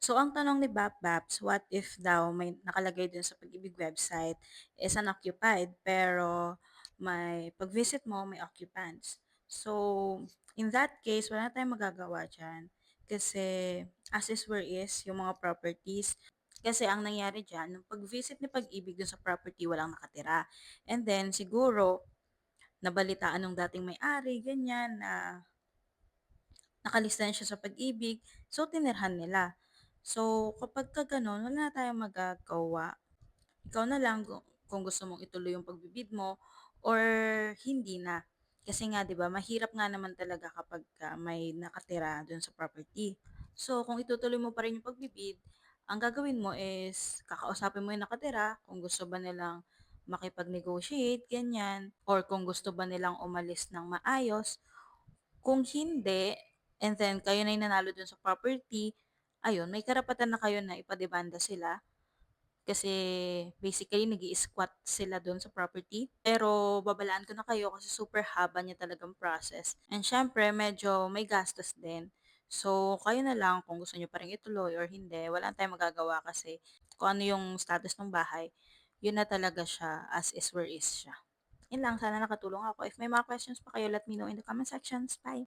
So, ang tanong ni Bap Baps, what if daw may nakalagay dun sa Pag-ibig website is unoccupied pero may pag-visit mo may occupants. So, in that case, wala na tayong magagawa diyan kasi as is where is yung mga properties. Kasi ang nangyari diyan, nung pag-visit ni Pag-ibig dun sa property walang nakatira. And then siguro nabalitaan nung dating may-ari ganyan na nakalista na siya sa Pag-ibig, so tinirhan nila. So, kapagka gano'n wala na tayong magagawa. Ikaw na lang kung gusto mong ituloy yung pagbibid mo or hindi na. Kasi nga 'di ba mahirap nga naman talaga kapagka may nakatira dun sa property. So, kung itutuloy mo pa rin yung pagbibid, ang gagawin mo is kakausapin mo yung nakatira kung gusto ba nilang makipag-negotiate, ganyan, or kung gusto ba nilang umalis ng maayos. Kung hindi, and then kayo na yung nanalo dun sa property, ayun, may karapatan na kayo na ipademanda sila. Kasi basically nag squat sila dun sa property. Pero babalaan ko na kayo kasi super haba niya talagang process. And syempre, medyo may gastos din. So, kayo na lang kung gusto niyo pa rin ituloy or hindi. Wala tayong magagawa kasi kung ano yung status ng bahay, yun na talaga siya as is where is siya. Yun lang, sana nakatulong ako. If may mga questions pa kayo, let me know in the comment sections. Bye!